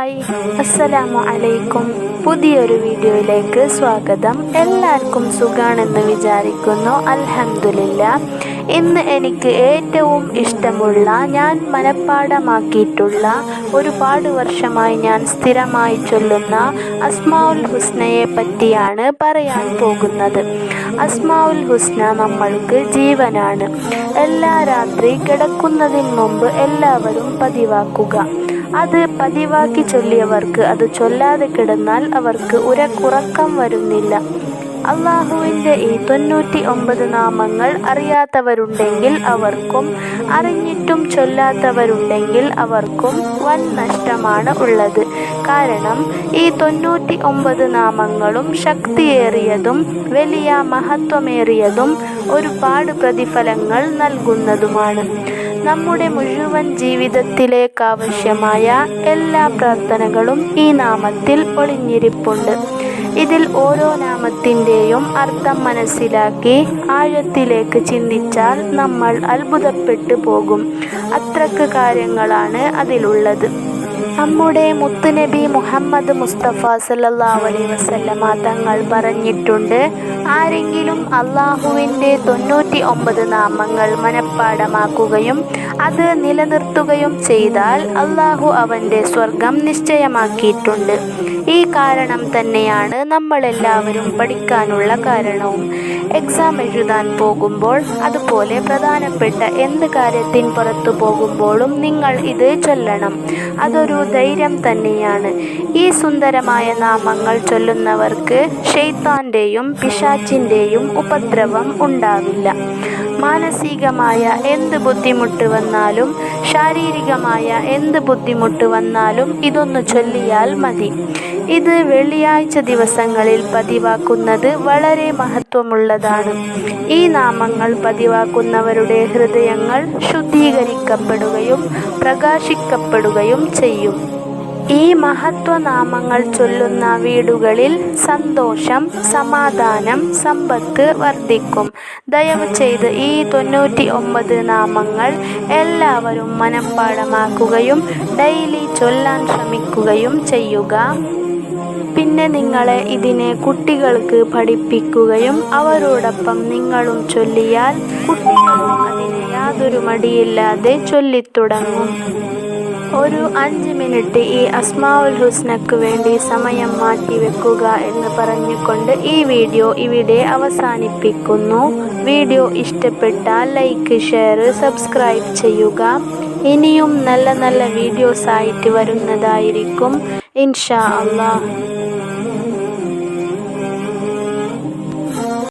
Hi അസ്സലാമു അലൈക്കും. പുതിയൊരു വീഡിയോയിലേക്ക് സ്വാഗതം. എല്ലാവർക്കും സുഖാണെന്ന് വിചാരിക്കുന്നു. അൽഹംദുലില്ല. ഇന്ന് എനിക്ക് ഏറ്റവും ഇഷ്ടമുള്ള ഞാൻ മനഃപ്പാടമാക്കിയിട്ടുള്ള ഒരുപാട് വർഷമായി ഞാൻ സ്ഥിരമായി ചൊല്ലുന്ന അസ്മാഉൽ ഹുസ്നയെ പറ്റിയാണ് പറയാൻ പോകുന്നത്. അസ്മാഉൽ ഹുസ്ന നമ്മൾക്ക് ജീവനാണ്. എല്ലാ രാത്രി കിടക്കുന്നതിന് മുമ്പ് എല്ലാവരും പതിവാക്കുക. അത് പതിവാക്കി ചൊല്ലിയവർക്ക് അത് ചൊല്ലാതെ കിടന്നാൽ അവർക്ക് ഉരക്കുറക്കം വരുന്നില്ല. അള്ളാഹുവിന്റെ ഈ തൊണ്ണൂറ്റി ഒമ്പത് നാമങ്ങൾ അറിയാത്തവരുണ്ടെങ്കിൽ അവർക്കും അറിഞ്ഞിട്ടും ചൊല്ലാത്തവരുണ്ടെങ്കിൽ അവർക്കും വൻ നഷ്ടമാണ് ഉള്ളത്. കാരണം ഈ തൊണ്ണൂറ്റി ഒമ്പത് നാമങ്ങളും ശക്തിയേറിയതും വലിയ മഹത്വമേറിയതും ഒരുപാട് പ്രതിഫലങ്ങൾ നൽകുന്നതുമാണ്. നമ്മുടെ മുഴുവൻ ജീവിതത്തിലേക്കാവശ്യമായ എല്ലാ പ്രാർത്ഥനകളും ഈ നാമത്തിൽ ഒളിഞ്ഞിരിപ്പുണ്ട്. ഇതിൽ ഓരോ നാമത്തിന്റെയും അർത്ഥം മനസ്സിലാക്കി ആഴത്തിലേക്ക് ചിന്തിച്ചാൽ നമ്മൾ അത്ഭുതപ്പെട്ടു പോകും. അത്രയ്ക്ക് കാര്യങ്ങളാണ് അതിലുള്ളത്. നമ്മുടെ മുത്തുനബി മുഹമ്മദ് മുസ്തഫ സല്ലല്ലാഹു അലൈഹി വസല്ലമ തങ്ങൾ പറഞ്ഞിട്ടുണ്ട് ആരെങ്കിലും അള്ളാഹുവിന്റെ തൊണ്ണൂറ്റി ഒമ്പത് നാമങ്ങൾ മനഃപ്പാടമാക്കുകയും അത് നിലനിർത്തുകയും ചെയ്താൽ അള്ളാഹു അവന്റെ സ്വർഗം നിശ്ചയമാക്കിയിട്ടുണ്ട്. ഈ കാരണം തന്നെയാണ് നമ്മളെല്ലാവരും പഠിക്കാനുള്ള കാരണവും. എക്സാം എഴുതാൻ പോകുമ്പോൾ അതുപോലെ പ്രധാനപ്പെട്ട എന്ത് കാര്യത്തിന് പുറത്തു പോകുമ്പോഴും നിങ്ങൾ ഇത് ചൊല്ലണം. അതൊരു ധൈര്യം തന്നെയാണ്. ഈ സുന്ദരമായ നാമങ്ങൾ ചൊല്ലുന്നവർക്ക് ഷെയ്ത്താന്റെയും പിശാച്ചിന്റെയും ഉപദ്രവം ഉണ്ടാവില്ല. മാനസികമായ എന്ത് ബുദ്ധിമുട്ട് വന്നാലും ശാരീരികമായ എന്ത് ബുദ്ധിമുട്ട് വന്നാലും ഇതൊന്ന് ചൊല്ലിയാൽ മതി. ഇത് വെള്ളിയാഴ്ച ദിവസങ്ങളിൽ പതിവാക്കുന്നത് വളരെ മഹത്വമുള്ളതാണ്. ഈ നാമങ്ങൾ പതിവാക്കുന്നവരുടെ ഹൃദയങ്ങൾ ശുദ്ധീകരിക്കപ്പെടുകയും പ്രകാശിക്കപ്പെടുകയും ചെയ്യും. ഈ മഹത്വനാമങ്ങൾ ചൊല്ലുന്ന വീടുകളിൽ സന്തോഷം സമാധാനം സമ്പത്ത് വർദ്ധിക്കും. ദയവ് ചെയ്ത് ഈ തൊണ്ണൂറ്റി ഒമ്പത് നാമങ്ങൾ എല്ലാവരും മനഃപ്പാടമാക്കുകയും ഡെയിലി ചൊല്ലാൻ ശ്രമിക്കുകയും ചെയ്യുക. പിന്നെ നിങ്ങളെ ഇതിനെ കുട്ടികൾക്ക് പഠിപ്പിക്കുകയും അവരോടൊപ്പം നിങ്ങളും ചൊല്ലിയാൽ കുട്ടികളും അതിനെ യാതൊരു മടിയില്ലാതെ ചൊല്ലിത്തുടങ്ങും. ഒരു അഞ്ച് മിനിറ്റ് ഈ അസ്മാവുൽ ഹുസ്നക്ക് വേണ്ടി സമയം മാറ്റി വെക്കുക എന്ന് പറഞ്ഞുകൊണ്ട് ഈ വീഡിയോ ഇവിടെ അവസാനിപ്പിക്കുന്നു. വീഡിയോ ഇഷ്ടപ്പെട്ടാൽ ലൈക്ക് ഷെയർ സബ്സ്ക്രൈബ് ചെയ്യുക. ഇനിയും നല്ല നല്ല വീഡിയോസ് ആയിട്ട് വരുന്നതായിരിക്കും. ഇൻഷാ അള്ളാഹ്